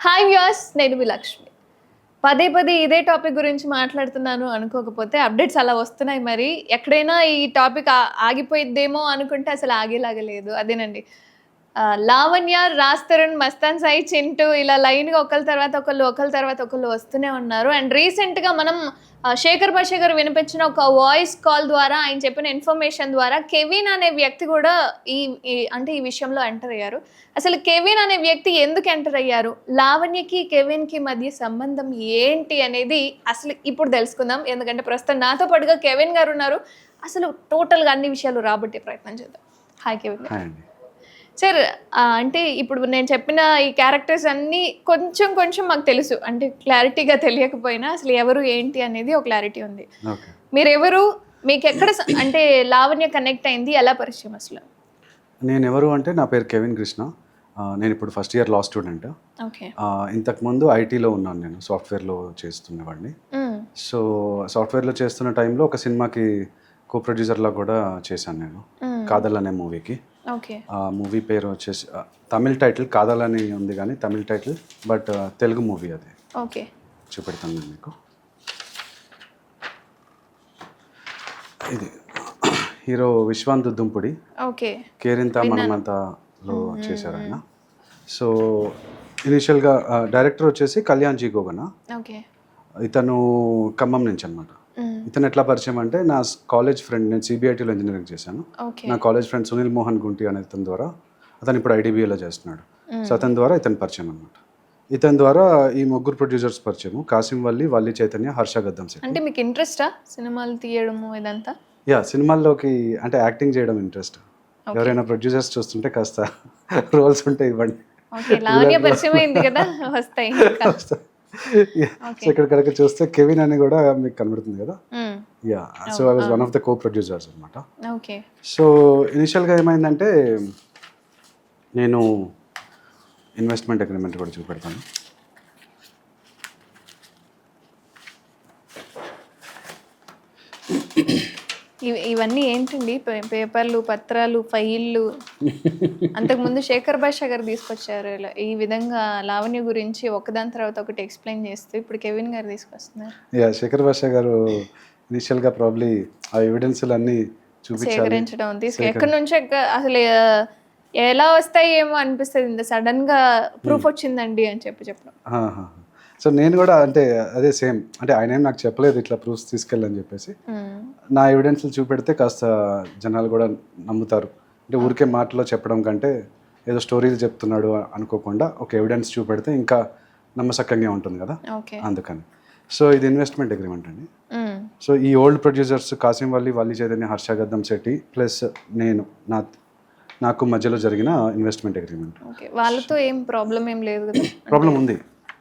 Hi views నేను మీ లక్ష్మి. పదే పదే ఇదే టాపిక్ గురించి మాట్లాడుతున్నాను అనుకోకపోతే అప్డేట్స్ అలా వస్తున్నాయి మరి. ఎక్కడైనా ఈ టాపిక్ ఆగిపోయిద్దేమో అనుకుంటే అసలు ఆగేలాగా లేదు. అదేనండి. లావణ్య రాస్తరుణ్ మస్తాన్ సాయి చింటూ ఇలా లైన్గా ఒకరి తర్వాత ఒకళ్ళు ఒకరి తర్వాత ఒకళ్ళు వస్తూనే ఉన్నారు. అండ్ రీసెంట్గా మనం శేఖర్ భాష గారు వినిపించిన ఒక వాయిస్ కాల్ ద్వారా ఆయన చెప్పిన ఇన్ఫర్మేషన్ ద్వారా కెవిన్ అనే వ్యక్తి కూడా ఈ అంటే ఈ విషయంలో ఎంటర్ అయ్యారు. అసలు కెవిన్ అనే వ్యక్తి ఎందుకు ఎంటర్ అయ్యారు? లావణ్యకి కెవిన్కి మధ్య సంబంధం ఏంటి అనేది అసలు ఇప్పుడు తెలుసుకుందాం. ఎందుకంటే ప్రస్తుతం నాతో పాటుగా కెవిన్ గారు ఉన్నారు. అసలు టోటల్గా అన్ని విషయాలు రాబట్టే ప్రయత్నం చేద్దాం. హాయ్ కెవిన్ గారు. సార్ అంటే ఇప్పుడు నేను చెప్పిన ఈ క్యారెక్టర్స్ అన్నీ కొంచెం కొంచెం మాకు తెలుసు. అంటే క్లారిటీగా తెలియకపోయినా అసలు ఎవరు ఏంటి అనేది ఒక క్లారిటీ ఉంది. ఓకే. మీరు ఎవరు మీకు ఎక్కడ అంటే లావణ్య కనెక్ట్ అయింది ఎలా పరిచయం అసలు? నేను ఎవరు అంటే నా పేరు కెవిన్ కృష్ణ. నేను ఇప్పుడు first year law student okay. ఇంతకుముందు ఐటీలో ఉన్నాను నేను సాఫ్ట్వేర్లో చేస్తున్నవాడిని. సో సాఫ్ట్వేర్లో చేస్తున్న టైంలో ఒక సినిమాకి కో ప్రొడ్యూసర్లా కూడా చేశాను నేను. కాదల్ అనే మూవీకి. మూవీ పేరు వచ్చేసి తమిళ్ టైటిల్ కాదల్ అని ఉంది కానీ Tamil title but Telugu movie అది. ఓకే. చూపెడతాను నేను మీకు. ఇది హీరో విశ్వాంత్ దుంపుడి ఓకే. కేరింత మనమంతలో చేశారు ఆయన. సో ఇనిషియల్గా డైరెక్టర్ వచ్చేసి కళ్యాణ్ జీ గోగన. ఓకే. ఇతను ఖమ్మం నుంచి అనమాట ఇతను ఎట్లా పరిచయం అంటే నా కాలేజ్ ఫ్రెండ్ నేను సిబిఐటీలో ఇంజనీరింగ్ చేశాను. నా కాలేజ్ ఫ్రెండ్ సునీల్ మోహన్ గుంటి అనే ఇతని ద్వారా అతను ఇప్పుడు ఐడిబిఐలో చేస్తున్నాడు. సో అతని ద్వారా ఇతను పరిచయం అనమాట ఇతని ద్వారా ఈ ముగ్గురు ప్రొడ్యూసర్స్ పరిచయం కాసిం వల్లి వల్లి చైతన్య హర్ష గద్దం అంటే మీకు ఇంట్రెస్టా సినిమాలు తీయడము ఇదంతా? యా సినిమాల్లోకి అంటే యాక్టింగ్ చేయడం ఇంట్రెస్ట్ ఎవరైనా ప్రొడ్యూసర్స్ చూస్తుంటే కాస్త రోల్స్ ఉంటే ఇవ్వండి. ఓకే లావణ్య పరిచయం అయింది కదా వస్తాయి. సో ఇక్కడికడక చూస్తే కెవిన్ అని కూడా మీకు కనబడుతుంది కదా. Yeah so I was one of the co producers అనమాట ఓకే సో ఇనిషియల్గా ఏమైందంటే నేను ఇన్వెస్ట్మెంట్ అగ్రిమెంట్ కూడా చూపెడతాను. ఇవన్నీ ఏంటండి? పేపర్లు పత్రాలు ఫైళ్ళు? అంతకుముందు శేఖర్ భాష గారు తీసుకొచ్చారు. ఇలా ఈ విధంగా లావణ్య గురించి ఒకదాని తర్వాత ఒకటి ఎక్స్ప్లెయిన్ చేస్తూ ఇప్పుడు కెవిన్ గారు తీసుకొస్తున్నారు. యా శేఖర్ భాష గారు ఇనిషియల్గా ప్రాబ్లీ ఆ ఎవిడెన్స్లు అన్నీ సేకరించడం తీసుకు ఎక్కడి నుంచి అసలు ఎలా వస్తాయి ఏమో అనిపిస్తుంది. ఇంత సడన్గా ప్రూఫ్ వచ్చిందండి అని చెప్పి చెప్పడం. సో నేను కూడా అంటే అదే సేమ్. అంటే ఆయన ఏం నాకు చెప్పలేదు ఇట్లా ప్రూఫ్స్ తీసుకెళ్ళని చెప్పేసి. నా ఎవిడెన్స్లు చూపెడితే కాస్త జనాలు కూడా నమ్ముతారు. అంటే ఊరికే మాటలో చెప్పడం కంటే ఏదో స్టోరీలు చెప్తున్నాడు అనుకోకుండా ఒక ఎవిడెన్స్ చూపెడితే ఇంకా నమ్మసక్కంగా ఉంటుంది కదా. ఓకే. అందుకని. సో ఇది ఇన్వెస్ట్మెంట్ అగ్రిమెంట్ అండి. సో ఈ old producers Kasim Valli Valli Chaitanya Harsha Gaddam Shetty plus నేను నా నాకు మధ్యలో జరిగిన ఇన్వెస్ట్మెంట్ అగ్రిమెంట్. ఓకే. వాళ్ళతో ఏం ప్రాబ్లం ఏం లేదు ప్రాబ్లం ఉంది.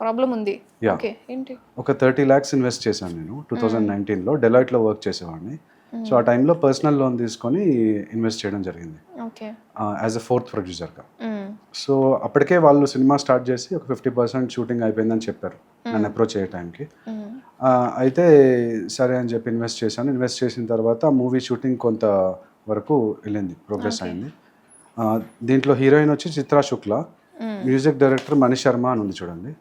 ప్రాబ్లం ఉంది. ఓకే ఏంటి? ఒక థర్టీ ల్యాక్స్ ఇన్వెస్ట్ చేశాను నేను టూ థౌజండ్ నైన్టీన్లో. డెలాయిట్లో వర్క్ చేసేవాడిని. సో ఆ టైంలో పర్సనల్ లోన్ తీసుకొని ఇన్వెస్ట్ చేయడం జరిగింది. ఓకే. యాజ్ అ ఫోర్త్ ప్రొడ్యూసర్గా. సో అప్పటికే వాళ్ళు సినిమా స్టార్ట్ చేసి ఒక ఫిఫ్టీ పర్సెంట్ షూటింగ్ అయిపోయిందని చెప్పారు. నన్ను అప్రోచ్ అయ్యే టైంకి అయితే సరే అని చెప్పి ఇన్వెస్ట్ చేశాను. ఇన్వెస్ట్ చేసిన తర్వాత మూవీ షూటింగ్ కొంత వరకు వెళ్ళింది ప్రోగ్రెస్ అయింది. దీంట్లో హీరోయిన్ వచ్చి చిత్రా శుక్ల. మ్యూజిక్ డైరెక్టర్ మనీష్ శర్మ అని ఉంది చూడండి.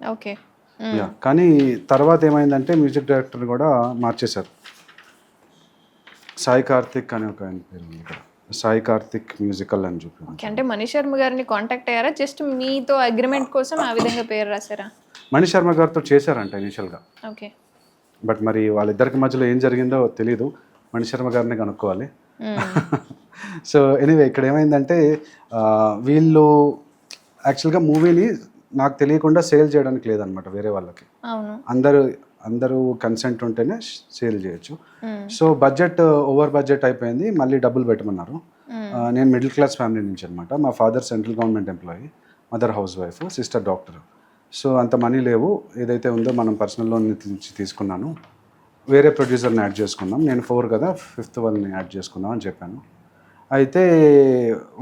ఓకే. యా కానీ తర్వాత ఏమైందంటే మ్యూజిక్ డైరెక్టర్ కూడా మార్చేశారు. సాయి కార్తిక్ అనే ఒక ఆయన పేరు ఉంది ఇక్కడ. సాయి కార్తిక్ మ్యూజికల్ అని ఓకే అంటే మనీష్ శర్మ గారిని కాంటాక్ట్ అయ్యారా? జస్ట్ మీతో అగ్రిమెంట్ కోసం ఆ విధంగా పేరు రాశారా? మనీష్ శర్మ గారితో చేశారంట ఇనిషియల్గా ఓకే. బట్ మరి వాళ్ళిద్దరికి మధ్యలో ఏం జరిగిందో తెలియదు మణి శర్మ గారిని కనుక్కోవాలి. సో ఎనీవే ఇక్కడ ఏమైందంటే వీళ్ళు యాక్చువల్గా మూవీని నాకు తెలియకుండా సేల్ చేయడానికి లేదనమాట వేరే వాళ్ళకి. అందరూ అందరూ కన్సెంట్ ఉంటేనే సేల్ చేయొచ్చు. సో బడ్జెట్ ఓవర్ బడ్జెట్ అయిపోయింది మళ్ళీ డబ్బులు పెట్టమన్నారు. నేను మిడిల్ క్లాస్ ఫ్యామిలీ నుంచి అనమాట మా father central government employee mother housewife sister doctor. So అంత మనీ లేవు. ఏదైతే ఉందో మనం పర్సనల్ లోన్ నుంచి తీసుకున్నాను. వేరే ప్రొడ్యూసర్ని యాడ్ చేసుకున్నాం. నేను ఫోర్ కదా ఫిఫ్త్ వాళ్ళని యాడ్ చేసుకుందాం అని చెప్పాను. అయితే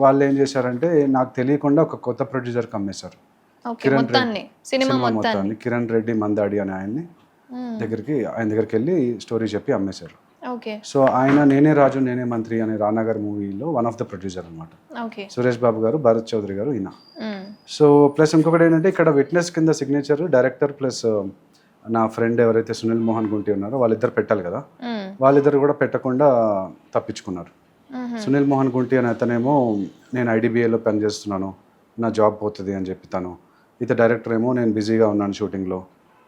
వాళ్ళు ఏం చేశారంటే నాకు తెలియకుండా ఒక కొత్త ప్రొడ్యూసర్కి అమ్మేశారు. కిరణ్ మొత్తాన్ని సినిమా మొత్తాన్ని. కిరణ్ రెడ్డి మందాడి అనే ఆయన్ని. దగ్గరికి ఆయన దగ్గరికి వెళ్ళి స్టోరీ చెప్పి అమ్మేశారు. సో ఆయన నేనే రాజు నేనే మంత్రి అనే రానాగర్ మూవీలో వన్ ఆఫ్ ద ప్రొడ్యూసర్ అనమాట సురేష్ బాబు గారు భరత్ చౌదరి గారు ఈయన. సో ప్లస్ ఇంకొకటి ఏంటంటే ఇక్కడ విట్నెస్ కింద సిగ్నేచర్ డైరెక్టర్ ప్లస్ నా ఫ్రెండ్ ఎవరైతే సునీల్ మోహన్ గుంటి ఉన్నారో వాళ్ళిద్దరు పెట్టాలి కదా. వాళ్ళిద్దరు కూడా పెట్టకుండా తప్పించుకున్నారు. సునీల్ మోహన్ గుంటి అని అతనేమో నేను ఐడిబిఐలో పనిచేస్తున్నాను నా జాబ్ పోతుంది అని చెప్పి తను ఇత డైరెక్టర్ ఏమో నేను బిజీగా ఉన్నాను షూటింగ్లో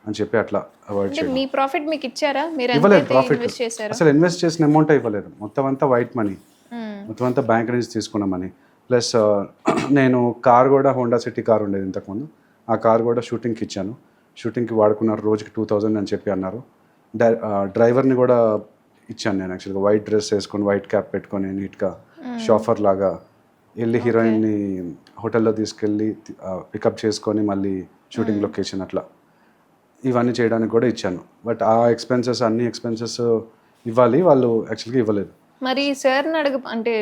అని చెప్పి అట్లా అవాయిడ్ చేయడం. మీ ప్రాఫిట్ మీకు ఇచ్చారా? మీరు ఇవ్వలేదు ప్రాఫిట్ అసలు ఇన్వెస్ట్ చేసిన అమౌంట్ ఇవ్వలేదు. మొత్తం అంతా వైట్ మనీ. మొత్తం అంతా బ్యాంక్ నుంచి తీసుకున్న మనీ ప్లస్ నేను కార్ కూడా హోండా సిటీ కార్ ఉండేది ఇంతకుముందు. ఆ కార్ కూడా షూటింగ్కి ఇచ్చాను. షూటింగ్కి వాడుకున్నారు రోజుకి టూ థౌజండ్ అని చెప్పి అన్నారు. డ్రైవర్ని కూడా ఇచ్చాను నేను యాక్చువల్గా వైట్ డ్రెస్ వేసుకొని వైట్ క్యాప్ పెట్టుకొని నీట్గా షాఫర్ లాగా వెళ్ళి హీరోయిన్ని హోటల్లో తీసుకెళ్ళి పికప్ చేసుకొని మళ్ళీ షూటింగ్ లొకేషన్ అట్లా ఇవన్నీ చేయడానికి కూడా ఇచ్చాను. బట్ ఆ ఎక్స్పెన్సెస్ అన్ని ఎక్స్పెన్సెస్ ఇవ్వాలి. వాళ్ళు యాక్చువల్గా ఇవ్వలేదు. మరి సార్ని అడగ అంటే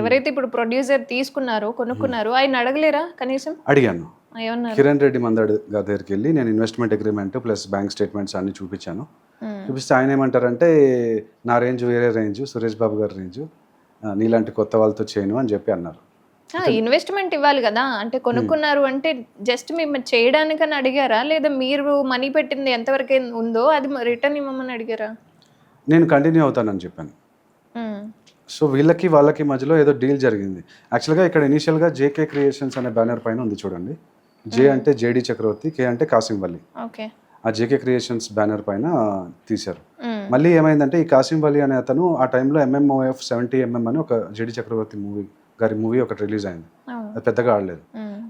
ఎవరైతే ఇప్పుడు ప్రొడ్యూసర్ తీసుకున్నారో కొనుక్కున్నారో ఆయన అడగలేరా కనీసం? అడిగాను. కిరణ్ రెడ్డి మందడి గారి దగ్గరికి వెళ్ళి నేను investment agreement plus bank statements అన్ని చూపించాను. చూపిస్తే ఆయన ఏమంటారంటే నా రేంజ్ వేరే రేంజ్ సురేష్ బాబు గారి రేంజ్ నీలాంటి కొత్త వాళ్ళతో చేయను అని చెప్పి అన్నారు. ఇన్వెస్ట్మెంట్ ఇవ్వాలి కదా. అంటే కొనుక్కున్నారు అంటే జస్ట్ మిమ్మల్ని చేయడానికని అడిగారా? లేదా మీరు మనీ పెట్టింది ఎంతవరకు ఉందో అది రిటర్న్ ఇవ్వమని అడిగారా? నేను కంటిన్యూ అవుతానని చెప్పాను. మ్మ్. సో వీళ్ళకి వాళ్ళకి మధ్యలో ఏదో డీల్ జరిగింది. యాక్చువల్గా ఇక్కడ ఇనీషియల్గా జేకే క్రియేషన్స్ అనే బ్యానర్ పైన ఉంది చూడండి. జే అంటే జేడి చక్రవర్తి కే అంటే కాసింవల్లి ఓకే. ఆ జేకే క్రియేషన్స్ బ్యానర్ పైన తీశారు. మ్మ్. మళ్ళీ ఏమైందంటే ఈ కాసిం వలి అనే అతను ఆ టైంలో ఎంఎంఓఎఫ్ సెవెంటీ ఎంఎం అని ఒక జేడి చక్రవర్తి మూవీ గారి మూవీ ఒకటి రిలీజ్ అయింది. అది పెద్దగా ఆడలేదు.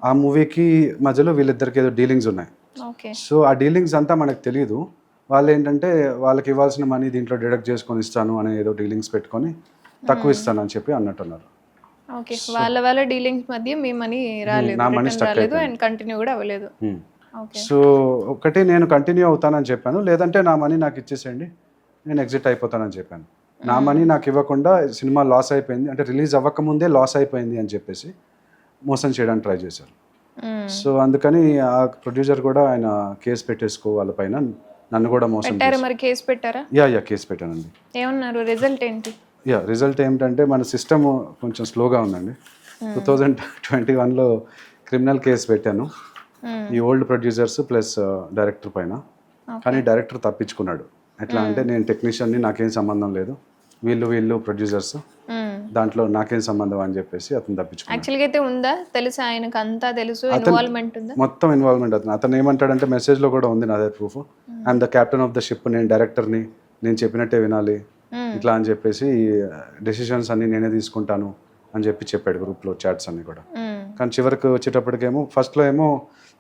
ఆ మూవీకి మధ్యలో వీళ్ళిద్దరికి ఏదో డీలింగ్స్ ఉన్నాయి. ఓకే. సో ఆ డీలింగ్స్ అంతా మనకు తెలియదు వాళ్ళు ఏంటంటే వాళ్ళకి ఇవ్వాల్సిన మనీ దీంట్లో డిడక్ట్ చేసుకొని ఇస్తాను అనే ఏదో డీలింగ్స్ పెట్టుకొని తక్కువ ఇస్తాను అని చెప్పి అన్నట్టున్నారు. ఓకే. వాళ్ళ వాళ్ళ డీలింగ్స్ మధ్య మీ మనీ రాలేదు నా రాలేదు అయిపోయింది. అండ్ కంటిన్యూ కూడా అవ్వలేదు. సో ఒకటి నేను కంటిన్యూ అవుతానని చెప్పాను. లేదంటే నా మనీ నాకు ఇచ్చేసేయండి. నేను ఎగ్జిట్ అయిపోతానని చెప్పాను. నా మనీ నాకు ఇవ్వకుండా సినిమా లాస్ అయిపోయింది. అంటే రిలీజ్ అవ్వకముందే లాస్ అయిపోయింది అని చెప్పేసి మోసం చేయడానికి ట్రై చేశారు. మ్మ్. సో అందుకని ఆ ప్రొడ్యూసర్ కూడా ఆయన కేసు పెట్టేసుకో వాళ్ళ పైన నన్ను కూడా మోసం మరి కేసు పెట్టారా? యా యా కేసు పెట్టానండి. ఏమన్నారు? రిజల్ట్ ఏంటి? యా రిజల్ట్ ఏమిటంటే మన సిస్టమ్ కొంచెం స్లోగా ఉందండి. టూ థౌజండ్ ట్వంటీ వన్లో క్రిమినల్ కేసు పెట్టాను. ఈ ఓల్డ్ ప్రొడ్యూసర్స్ ప్లస్ డైరెక్టర్ పైన. కానీ డైరెక్టర్ తప్పించుకున్నాడు. ఎట్లా అంటే నేను టెక్నీషియన్ని నాకేం సంబంధం లేదు. వీళ్ళు వీళ్ళు ప్రొడ్యూసర్స్. దాంట్లో నాకేం సంబంధం అని చెప్పేసి అతను తప్పించుకున్నాడు. యాక్చువల్గా అయితే ఉందా? తెలుసా? ఆయనకు అంతా తెలుసు? ఇన్వాల్వ్మెంట్ ఉందా? మొత్తం ఇన్వాల్వ్మెంట్ అతను. అతను ఏమంటాడంటే మెసేజ్లో కూడా ఉంది నా దగ్గర proof I'm the captain of the ship నేను డైరెక్టర్ని నేను చెప్పినట్టే వినాలి. ఇట్లా అని చెప్పేసి డెసిషన్స్ అన్ని నేనే తీసుకుంటాను అని చెప్పి చెప్పాడు గ్రూప్లో చాట్స్ అన్ని కూడా. కానీ చివరికి వచ్చేటప్పటికేమో ఫస్ట్లో ఏమో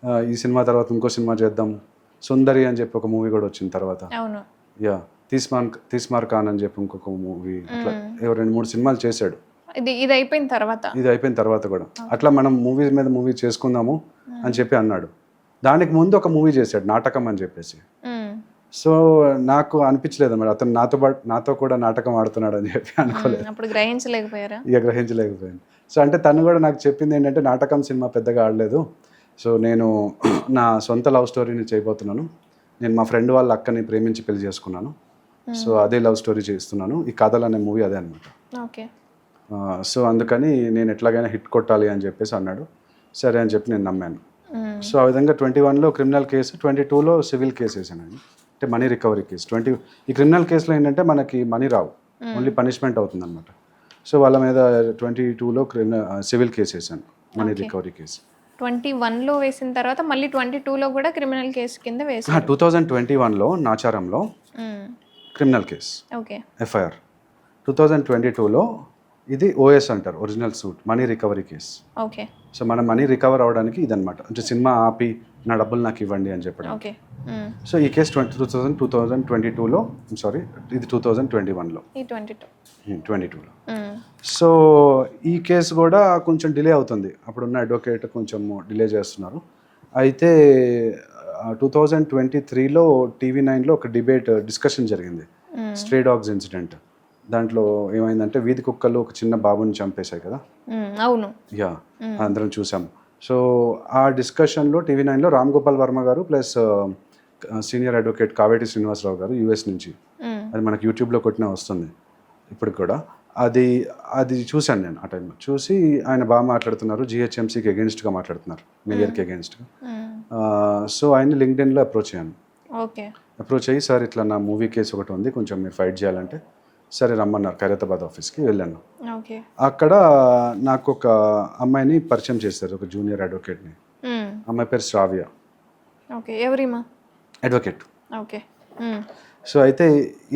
ఆ, ఈ సినిమా తర్వాత ఇంకో సినిమా చేద్దాం. సుందరి అని చెప్పి ఒక మూవీ కూడా వచ్చిన తర్వాత. యా తీస్మాన్ తీస్మార్ ఖాన్ అని చెప్పి ఇంకొక మూవీ అట్లా ఏవో రెండు మూడు సినిమాలు చేశాడు. ఇది ఇది అయిపోయిన తర్వాత. ఇది అయిపోయిన తర్వాత కూడా. అట్లా మనం మూవీ మీద మూవీ చేసుకుందాము అని చెప్పి అన్నాడు. దానికి ముందు ఒక మూవీ చేశాడు నాటకం అని చెప్పేసి. సో నాకు అనిపించలేదు మరి అతను నాతో పాటు నాతో కూడా నాటకం ఆడుతున్నాడు అని చెప్పి అనుకోలేదు. అప్పుడు గ్రహించలేకపోయారా? ఇక గ్రహించలేకపోయాను. సో అంటే తను కూడా నాకు చెప్పింది ఏంటంటే నాటకం సినిమా పెద్దగా ఆడలేదు. సో నేను నా సొంత లవ్ స్టోరీని చేయబోతున్నాను. నేను మా ఫ్రెండ్ వాళ్ళ అక్కని ప్రేమించి పెళ్ళి చేసుకున్నాను. సో అదే లవ్ స్టోరీ చేస్తున్నాను. ఈ కథలు అనే మూవీ అదే అనమాట ఓకే. సో అందుకని నేను ఎట్లాగైనా హిట్ కొట్టాలి అని చెప్పేసి అన్నాడు. సరే అని చెప్పి నేను నమ్మాను. మ్మ్. సో ఆ విధంగా ట్వంటీ వన్లో క్రిమినల్ కేసు ట్వంటీ టూలో సివిల్ కేసు వేసానండి. అంటే మనీ రికవరీ కేసు. ట్వంటీ ఈ క్రిమినల్ కేసులో ఏంటంటే మనకి మనీ రావు. ఓన్లీ పనిష్మెంట్ అవుతుంది అనమాట సో వాళ్ళ మీద ట్వంటీ టూలో క్రిమినల్ సివిల్ కేసు వేసాను. Money recovery case. ట్వంటీ వన్లో వేసిన తర్వాత మళ్ళీ ట్వంటీ టూలో కూడా క్రిమినల్ కేసు కింద వేసారు. టూ థౌజండ్ ట్వంటీ వన్లో నాచారంలో. Criminal case okay FIR two thousand twenty టూలో ఇది ఓఎస్ అంటారు ఒరిజినల్ సూట్ మనీ రికవరీ కేసు ఓకే సో మనం మనీ రికవర్ అవ్వడానికి ఇదనమాట అంటే సినిమా ఆపి నా డబ్బులు నాకు ఇవ్వండి అని చెప్పడం. సో ఈ case twenty two thousand two thousand twenty టూలో సారీ ఇది టూ థౌజండ్ ట్వంటీ వన్లో ట్వంటీ టూలో సో ఈ కేసు కూడా కొంచెం డిలే అవుతుంది. అప్పుడున్న అడ్వకేట్ కొంచెం డిలే చేస్తున్నారు. అయితే టూ థౌజండ్ ట్వంటీ త్రీలో టీవీ నైన్లో ఒక డిబేట్ డిస్కషన్ జరిగింది. Stray dogs incident. దాంట్లో ఏమైందంటే వీధి కుక్కలు ఒక చిన్న బాబుని చంపేశాయి కదా? అవును. యా అందరం చూసాం. సో ఆ డిస్కషన్లో టీవీ నైన్లో రామ్ గోపాల్ వర్మ గారు plus senior advocate Kaveti Srinivasarao గారు యూఎస్ నుంచి. అది మనకి యూట్యూబ్లో కొట్టినా వస్తుంది. ఇప్పుడు కూడా. అది అది చూశాను నేను ఆ టైంలో. చూసి ఆయన బాగా మాట్లాడుతున్నారు జిహెచ్ఎంసీకి అగేన్స్ట్గా మాట్లాడుతున్నారు మేయర్కి అగేన్స్ట్గా సో ఆయన లింక్డ్ఇన్లో అప్రోచ్ అయ్యాను ఓకే. అప్రోచ్ అయ్యి సార్ ఇట్లా నా మూవీ కేసు ఒకటి ఉంది కొంచెం మీరు ఫైట్ చేయాలంటే సరే రమ్మన్నారు ఖైరతాబాద్ ఆఫీస్కి వెళ్ళాను. అక్కడ నాకు ఒక అమ్మాయిని పరిచయం చేశారు ఒక జూనియర్ అడ్వకేట్ని అమ్మాయి పేరు శ్రావ్య. Advocate okay. సో అయితే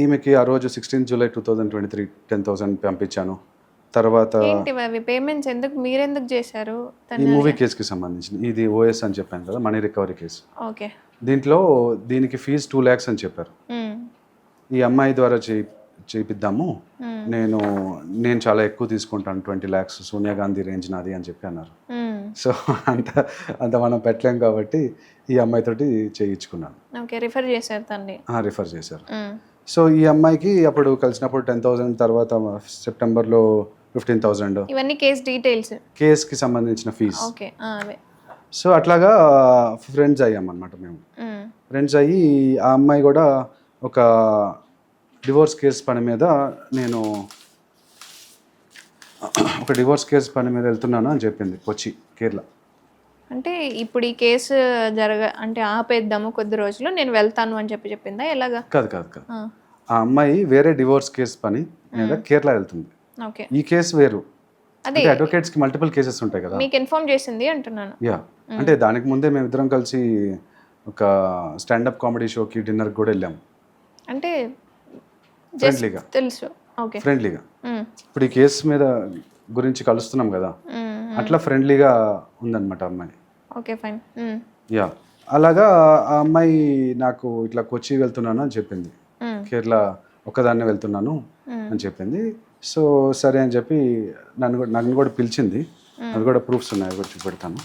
ఈమెకి ఆ రోజు sixteen July two thousand twenty three ten thousand పంపించాను. తర్వాత ఏంటి అవి పేమెంట్స్ ఎందుకు మీరెందుకు చేశారు? ఈ మూవీ కేసుకి సంబంధించి ఇది ఓఎస్ అని చెప్పాను కదా మనీ రికవరీ కేసు ఓకే. దీంట్లో దీనికి ఫీజు టూ ల్యాక్స్ అని చెప్పారు. ఈ అమ్మాయి ద్వారా చేయి చేయిద్దాము. నేను నేను చాలా ఎక్కువ తీసుకుంటాను ట్వంటీ ల్యాక్స్ సోనియా గాంధీ రేంజ్ నాది అని చెప్పి అన్నారు. సో అంత అంత మనం పెట్టలేం కాబట్టి ఈ అమ్మాయితోటి చేయించుకున్నాను. ఓకే రిఫర్ చేశారు రిఫర్ చేశారు. సో ఈ అమ్మాయికి అప్పుడు కలిసినప్పుడు టెన్ థౌసండ్ తర్వాత సెప్టెంబర్లో ఫిఫ్టీన్ థౌసండ్. ఇవన్నీ కేస్ డీటెయిల్స్. కేస్కి సంబంధించిన ఫీజు. ఓకే సో అట్లాగా ఫ్రెండ్స్ అయ్యాం అనమాట మేము. మ్మ్. ఫ్రెండ్స్ అయ్యి ఆ అమ్మాయి కూడా ఒక డివోర్స్ కేసు పని మీద నేను ఒక డివోర్స్ కేసు పని మీద వెళ్తున్నాను అని చెప్పింది కొచ్చి. కేరళ. అంటే ఇప్పుడు ఈ కేసు జరగ అంటే ఆపేద్దాము కొద్ది రోజులు నేను వెళ్తాను అని చెప్పి చెప్పిందా? ఎలాగా? కాదు కాదు కాదు. ఆ, అమ్మాయి వేరే డివోర్స్ కేసు పని మీద కేరళ వెళ్తుంది. ఓకే. ఈ కేసు వేరు. అదే. అంటే అడ్వకేట్స్కి మల్టిపుల్ కేసెస్ ఉంటాయి కదా. మీకు ఇన్ఫార్మ్ చేసింది అంటున్నాను. యా. అంటే దానికి ముందే మేము ఇద్దరం కలిసి ఒక స్టాండప్ కామెడీ షోకి డిన్నర్కి కూడా వెళ్ళాము అంటే ఫ్రెండ్లీగా తెలుసు. ఓకే. ఫ్రెండ్లీగా. ఇప్పుడు ఈ కేసు మీద గురించి కలుస్తున్నాం కదా. అట్లా ఫ్రెండ్లీగా ఉందన్నమాట అమ్మాయి. Okay fine. యా. అలాగా ఆ అమ్మాయి నాకు ఇట్లా కొచ్చి వెళ్తున్నాను అని చెప్పింది. కేరళ ఒకదాన్నే వెళ్తున్నాను. అని చెప్పింది. సో సరే అని చెప్పి నన్ను కూడా నన్ను కూడా పిలిచింది. అది కూడా ప్రూఫ్స్ ఉన్నాయి కూడా చూపెడతాను.